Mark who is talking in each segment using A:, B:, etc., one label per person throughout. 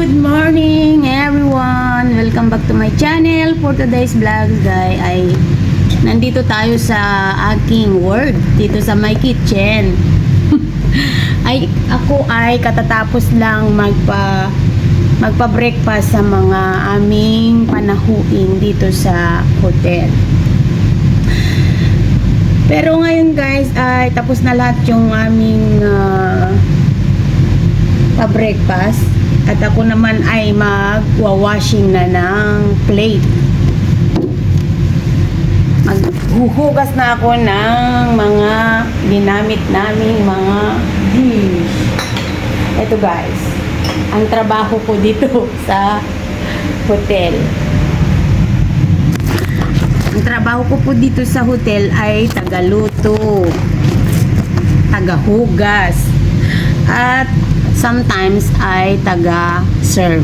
A: Good morning, everyone! Welcome back to my channel. For today's vlog, guys, ay nandito tayo sa aking work, dito sa my kitchen. ay ako ay katatapos lang magpa magpa-breakfast sa mga aming panahuin dito sa hotel. Pero ngayon guys ay tapos na lahat yung aming ah, pa-breakfast at ako naman ay magwa-washing na ng plate. Maghuhugas na ako ng mga ginamit naming mga dish. Ito guys, ang trabaho ko dito sa hotel. Ang trabaho ko po dito sa hotel ay tagaluto, tagahugas, at sometimes ay taga-serve.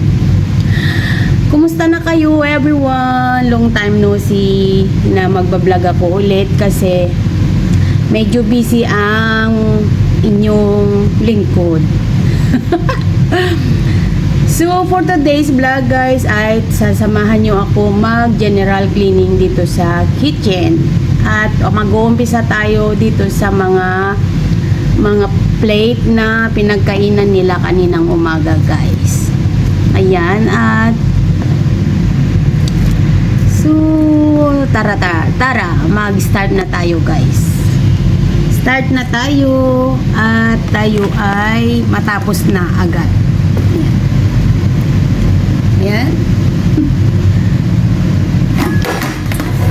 A: Kumusta na kayo everyone? Long time no see na magbablog ako ulit kasi medyo busy ang inyong lingkod. so for today's vlog guys ay sasamahan nyo ako mag general cleaning dito sa kitchen at mag-uumpisa tayo dito sa mga mga plate na pinagkainan nila kaninang umaga guys ayan at so tara tara, tara mag start na tayo guys. Start na tayo at tayo ay matapos na agad. Ayan, ayan.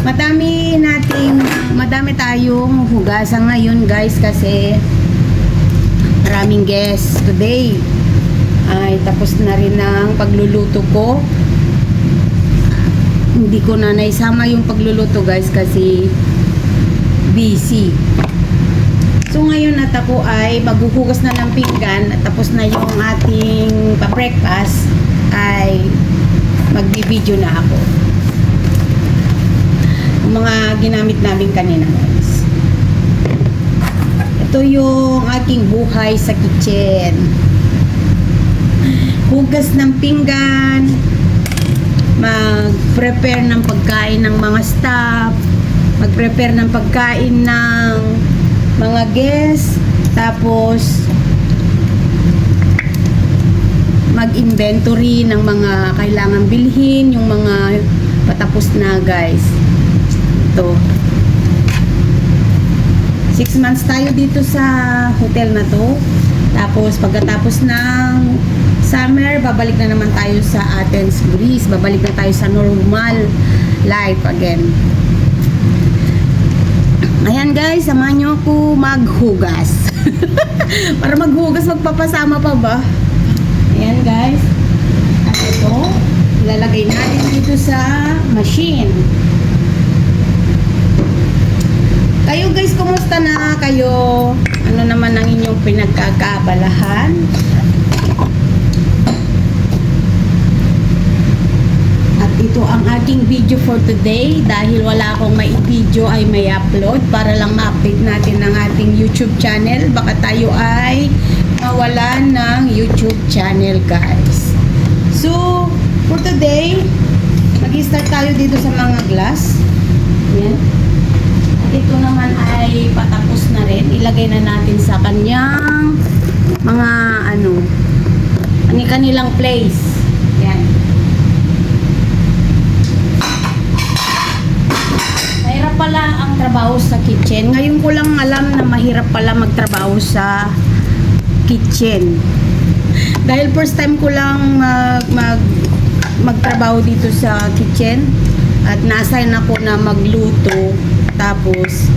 A: madami nating madami tayong hugasan ngayon guys kasi maraming guests today. Ay tapos na rin ang pagluluto ko hindi ko na naisama yung pagluluto guys kasi busy. So ngayon at ako ay maghuhugas na ng pinggan. At tapos na yung ating pa-breakfast ay magbi-video na ako. Yung mga ginamit namin kanina guys. Ito yung aking buhay sa kitchen. Hugas ng pinggan, mag-prepare ng pagkain ng mga staff, mag-prepare ng pagkain ng mga guests, tapos mag-inventory ng mga kailangan bilhin, yung mga patapos na guys. Ito. Six months tayo dito sa hotel na to. Tapos pagkatapos ng summer, babalik na naman tayo sa Athens, Greece. Babalik na tayo sa normal life again. Ayan guys, samahan nyo ako maghugas. Para maghugas, magpapasama pa ba? Ayan guys. At ito, ilalagay natin dito sa machine. Kayo guys, kumusta na kayo? Ano naman ang inyong pinagkakabalahan? Ito ang aking video for today dahil wala akong may video ay may upload para lang ma-update natin ang ating YouTube channel. Baka tayo ay mawalan ng YouTube channel guys. So, for today, mag-start tayo dito sa mga glass. Yan. At ito naman ay patapos na rin. Ilagay na natin sa kanyang mga ano, ani kanilang place. Yan. Pala ang trabaho sa kitchen. Ngayon ko lang alam na mahirap pala magtrabaho sa kitchen. Dahil first time ko lang mag, mag magtrabaho dito sa kitchen at na-assign ako na magluto tapos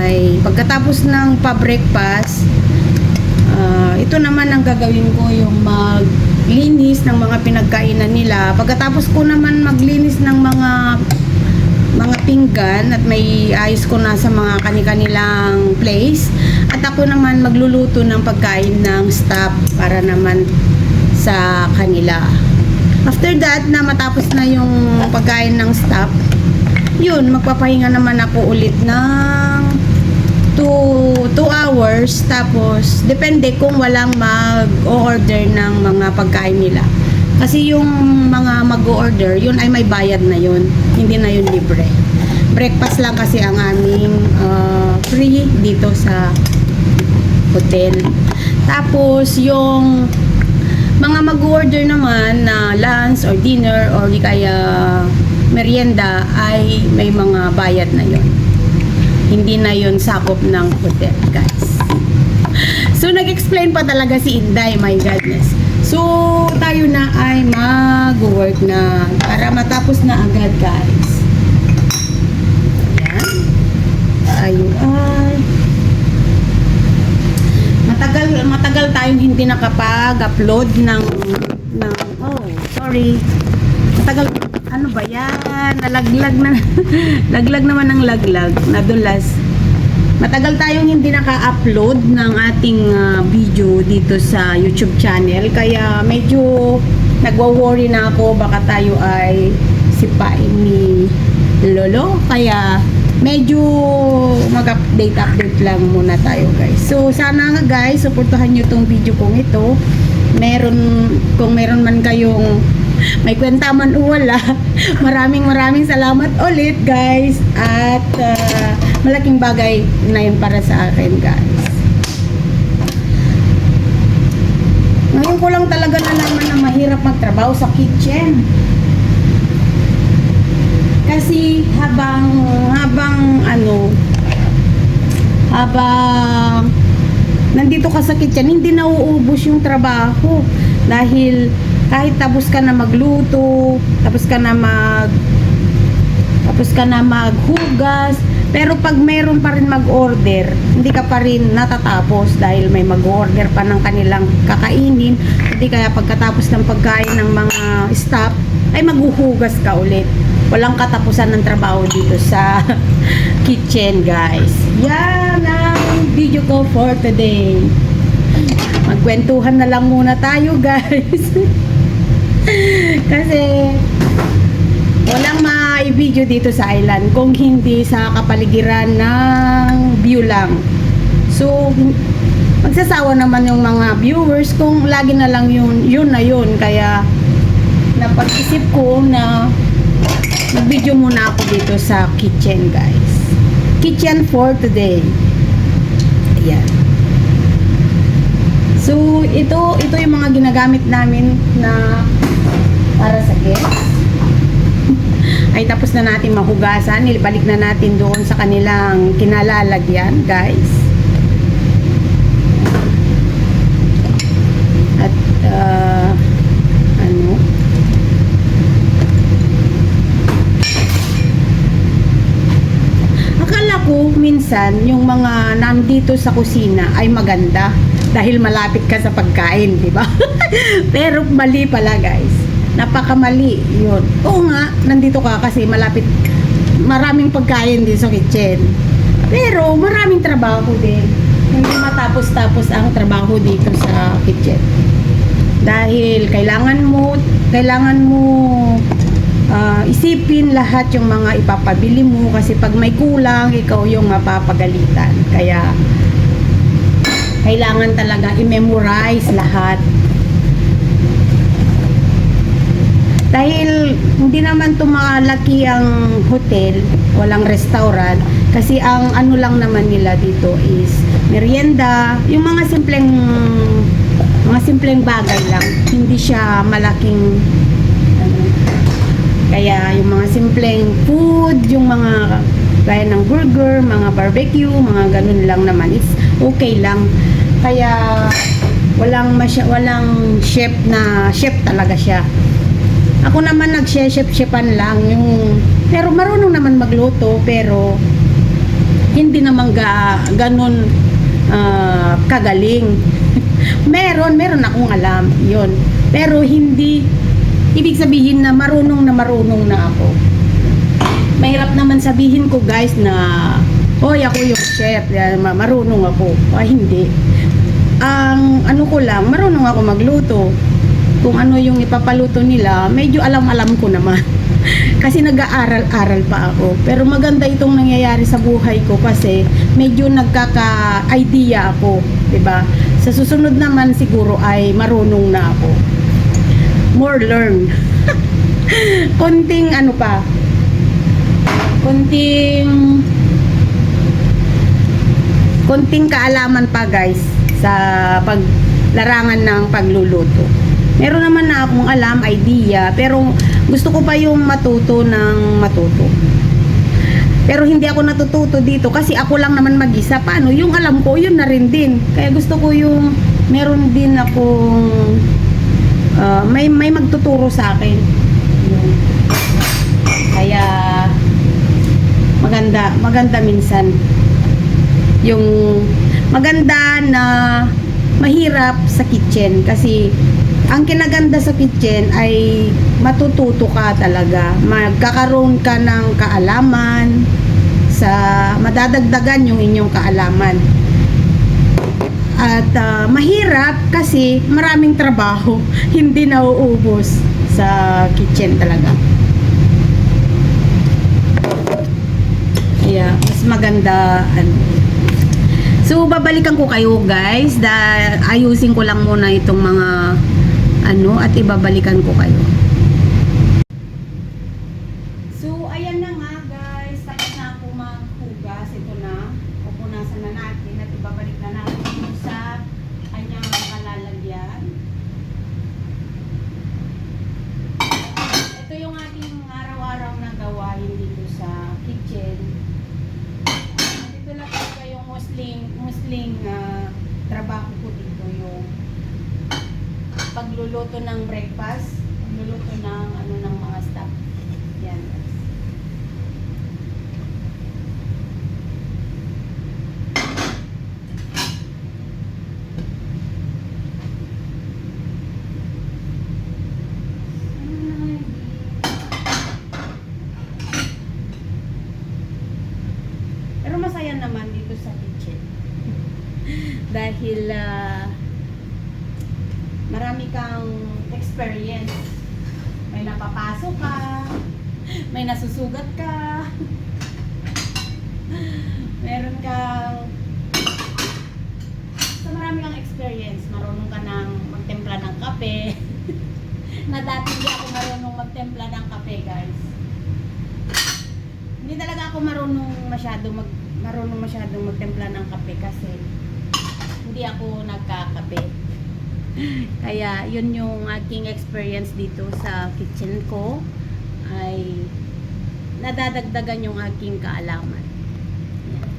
A: ay pagkatapos ng pa-breakfast ah, ito naman ang gagawin ko yung maglinis ng mga pinagkainan nila pagkatapos ko naman maglinis ng mga mga ping pinggan at may ayos ko na sa mga kani-kanilang place. At ako naman magluluto ng pagkain ng staff para naman sa kanila. After that, na matapos na yung pagkain ng staff, yun, magpapahinga naman ako ulit ng 2 hours. Tapos, depende kung walang mag-order ng mga pagkain nila. Kasi yung mga mag-order, yun ay may bayad na yun. Hindi na yun libre. Breakfast lang kasi ang aming uh, free dito sa hotel. Tapos, yung mga mag-order naman na lunch or dinner or di kaya merienda ay may mga bayad na yon. Hindi na yon sakop ng hotel, guys. So, nag-explain pa talaga si Inday, my goodness. So, tayo na ay mag-work na para matapos na agad, guys. Ayan. Tayo ay matagal matagal tayong hindi nakapag-upload ng ng oh, sorry. Matagal ano ba 'yan? Nalaglag na laglag naman ng laglag, nadulas. Matagal tayong hindi naka-upload ng ating ah, video dito sa YouTube channel kaya medyo nagwo-worry na ako baka tayo ay sipain ni Lolo kaya medyo mag-update update lang muna tayo guys. So sana nga guys, suportahan niyo tong video kong ito. Meron kung meron man kayong may kwenta man o wala. Maraming maraming salamat ulit guys at ah, malaking bagay na yun para sa akin guys. Ngayon ko lang talaga nalaman na mahirap magtrabaho sa kitchen. Kasi habang habang ano habang nandito ka sa kitchen, hindi nauubos yung trabaho dahil kahit tapos ka na magluto, tapos ka na mag tapos ka na maghugas, pero pag meron pa rin mag-order, hindi ka pa rin natatapos dahil may mag-order pa ng kanilang kakainin, hindi kaya pagkatapos ng pagkain ng mga staff, ay maghuhugas ka ulit. Walang katapusan ng trabaho dito sa kitchen, guys. Yan ang video ko for today. Magkwentuhan na lang muna tayo, guys. Kasi walang ma-video dito sa island kung hindi sa kapaligiran ng view lang. So, magsasawa naman yung mga viewers kung lagi na lang yun, yun na yun. Kaya, napag-isip ko na mag-video muna ako dito sa kitchen, guys. Kitchen for today. Ayan. So, ito, ito yung mga ginagamit namin na para sa guests. Ay, tapos na natin mahugasan. Nilibalik na natin doon sa kanilang kinalalagyan, guys. At, ah, ano, Akala ko minsan yung mga nandito sa kusina ay maganda dahil malapit ka sa pagkain, di ba? Pero mali pala, guys. Napakamali 'yun. Oo nga, nandito ka kasi malapit maraming pagkain din sa kitchen. Pero maraming trabaho din. Hindi matapos-tapos ang trabaho dito sa kitchen. Dahil kailangan mo kailangan mo ah, isipin lahat yung mga ipapabili mo kasi pag may kulang, ikaw yung mapapagalitan. Kaya, kailangan talaga i-memorize lahat. Dahil hindi naman tumalaki ang hotel, walang restaurant, kasi ang ano lang naman nila dito is merienda, yung mga simpleng mga simpleng bagay lang, hindi siya malaking ano, kaya yung mga simpleng food, yung mga gaya ng burger, mga barbecue, mga ganun lang naman, it's okay lang. Kaya walang masya, walang chef na chef talaga siya. Ako naman nag-chef-chefan lang yung pero marunong naman magluto pero hindi naman ga, ganun ah, kagaling. meron, meron akong alam, yon Pero hindi ibig sabihin na marunong na marunong na ako. Mahirap naman sabihin ko guys na Hoy, ako yung chef, marunong ako. Ay, hindi. Ang ano ko lang, marunong ako magluto. Kung ano yung ipapaluto nila, medyo alam-alam ko naman. kasi nag-aaral-aral pa ako. Pero maganda itong nangyayari sa buhay ko kasi medyo nagkaka-idea ako, 'di ba? Sa susunod naman siguro ay marunong na ako. More learn. konting ano pa. Konting konting kaalaman pa guys sa paglarangan ng pagluluto. Meron naman na akong alam, idea, pero gusto ko pa yung matuto ng matuto. Pero hindi ako natututo dito kasi ako lang naman mag-isa. Paano? Yung alam ko, yun na rin din. Kaya gusto ko yung meron din akong ah, may may magtuturo sa akin. Kaya maganda, maganda minsan yung maganda na mahirap sa kitchen kasi ang kinaganda sa kitchen ay matututo ka talaga. Magkakaroon ka ng kaalaman sa madadagdagan yung inyong kaalaman. At ah, mahirap kasi maraming trabaho hindi nauubos sa kitchen talaga. Kaya mas maganda ano. So, babalikan ko kayo guys. Dahil ayusin ko lang muna itong mga ano at ibabalikan ko kayo. So, ayan na nga guys. Tapos na ako maghugas. Ito na. Pupunasan na natin at ibabalik na natin sa kanyang kalalagyan. Ito yung ating araw-araw na gawain dito sa kitchen dito lang talaga yung musling musling na trabaho pagluluto ng breakfast pagluluto ng ano ng mga stuff yan guys Pero masaya naman dito sa kitchen. Dahil ah, marami kang experience. May napapasok ka, may nasusugat ka, meron kang sa marami kang experience, marunong ka nang magtempla ng kape. na dati hindi ako marunong magtempla ng kape, guys hindi talaga ako marunong masyado mag marunong masyadong magtempla ng kape kasi hindi ako nagkakape. Kaya yun yung aking experience dito sa kitchen ko ay nadadagdagan yung aking kaalaman. Yan.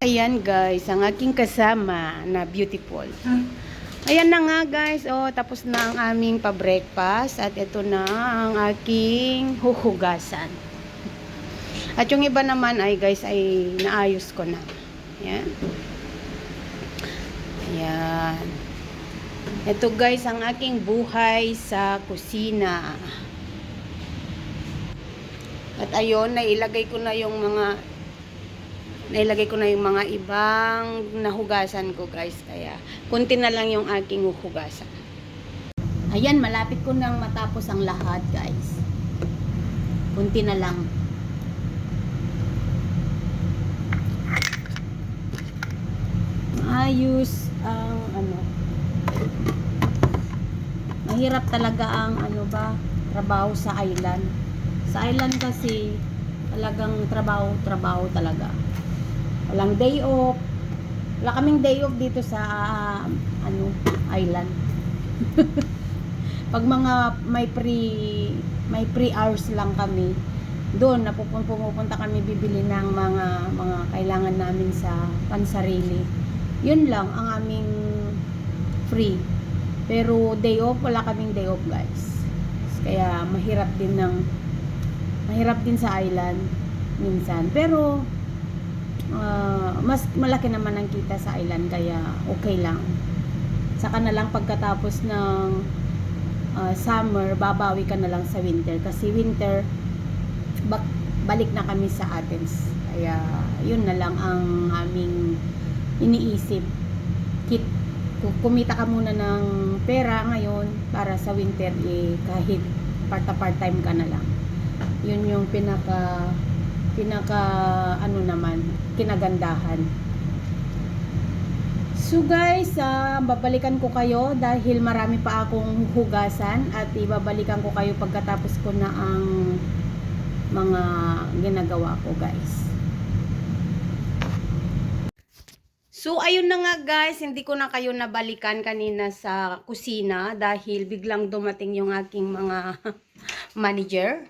A: Ayan guys, ang aking kasama na beautiful. Ayan na nga guys, oh, tapos na ang aming pa-breakfast at ito na ang aking huhugasan. At yung iba naman ay guys ay naayos ko na. Ayan. Ayan. Ito guys ang aking buhay sa kusina. At ayun, nailagay ko na yung mga nailagay ko na yung mga ibang nahugasan ko guys. Kaya kunti na lang yung aking huhugasan. Ayan malapit ko nang matapos ang lahat guys. Kunti na lang. Maayos ang ano mahirap talaga ang ano ba trabaho sa island. Sa island kasi talagang trabaho trabaho talaga walang day off. Wala kaming day off dito sa ah, ano island. Pag mga may pre may pre hours lang kami doon napupun pumupunta kami bibili ng mga mga kailangan namin sa pansarili. Yun lang ang aming free. Pero day off wala kaming day off guys. Kaya mahirap din ng mahirap din sa island minsan. Pero, ah, mas malaki naman ang kita sa island, kaya okay lang. Saka na lang pagkatapos ng ah, summer, babawi ka na lang sa winter. Kasi winter, bak- balik na kami sa Athens. Kaya, yun na lang ang aming iniisip. Kit, ku- kumita ka muna ng pera ngayon para sa winter, eh, kahit part-part-time ka na lang. Yun yung pinaka, pinaka, ano naman, kinagandahan. So guys, ah, babalikan ko kayo dahil marami pa akong hugasan at ibabalikan ko kayo pagkatapos ko na ang mga ginagawa ko guys. So ayun na nga guys, hindi ko na kayo nabalikan kanina sa kusina dahil biglang dumating yung aking mga manager.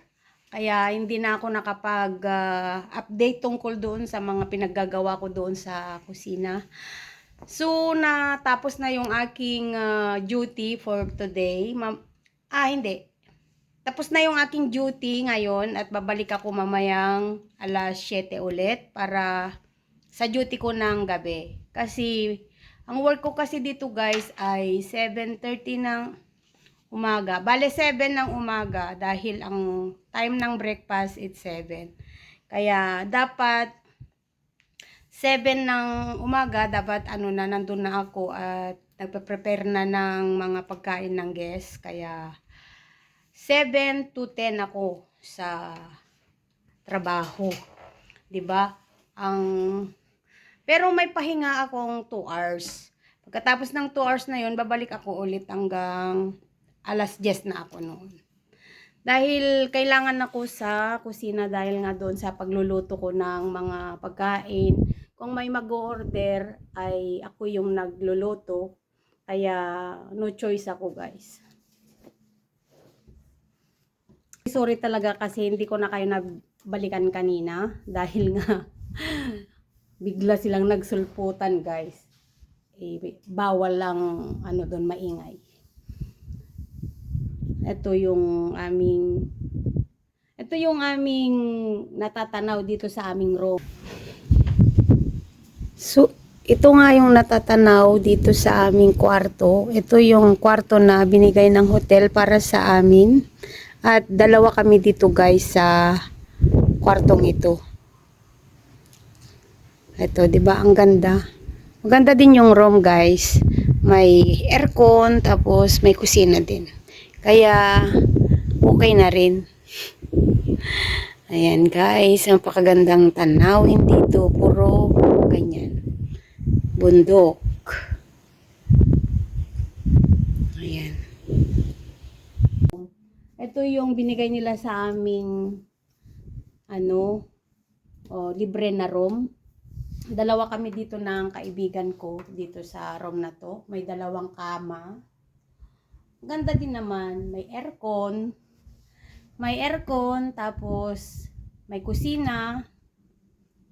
A: Kaya hindi na ako nakapag-update tungkol doon sa mga pinaggagawa ko doon sa kusina. So, natapos na yung aking ah, duty for today. Ma- ah, hindi. Tapos na yung aking duty ngayon at babalik ako mamayang alas 7 ulit para sa duty ko ng gabi. Kasi, ang work ko kasi dito guys ay 7.30 ng umaga. Bale 7 ng umaga dahil ang time ng breakfast is 7. Kaya dapat 7 ng umaga dapat ano na nandun na ako at nagpe-prepare na ng mga pagkain ng guest. Kaya 7 to 10 ako sa trabaho. 'Di ba? Ang pero may pahinga akong 2 hours. Pagkatapos ng 2 hours na 'yon, babalik ako ulit hanggang alas 10 na ako noon. Dahil kailangan ako sa kusina dahil nga doon sa pagluluto ko ng mga pagkain. Kung may mag-order ay ako yung nagluluto. Kaya no choice ako guys. Sorry talaga kasi hindi ko na kayo nabalikan kanina dahil nga bigla silang nagsulputan guys. Eh, bawal lang ano doon maingay. Ito yung aming ito yung aming natatanaw dito sa aming room. So, ito nga yung natatanaw dito sa aming kwarto. Ito yung kwarto na binigay ng hotel para sa amin. At dalawa kami dito guys sa kwartong ito. Ito, 'di ba? Ang ganda. Maganda din yung room, guys. May aircon tapos may kusina din. Kaya okay na rin. Ayan, guys, napakagandang tanawin dito, puro ganyan. Bundok. Ayan. Ito yung binigay nila sa aming ano, oh, libre na room. Dalawa kami dito ng kaibigan ko dito sa room na to. May dalawang kama. Ganda din naman. May aircon. May aircon. Tapos may kusina.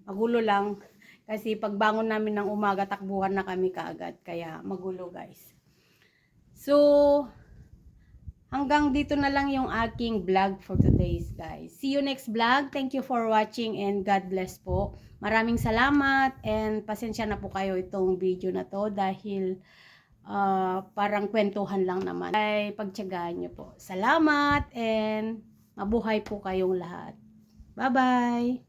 A: Magulo lang. Kasi pagbangon namin ng umaga, takbuhan na kami kaagad. Kaya magulo guys. So, hanggang dito na lang yung aking vlog for today's guys. See you next vlog. Thank you for watching and God bless po. Maraming salamat and pasensya na po kayo itong video na to dahil ah, parang kwentuhan lang naman. Ay pagtyagaan nyo po. Salamat and mabuhay po kayong lahat. Bye-bye!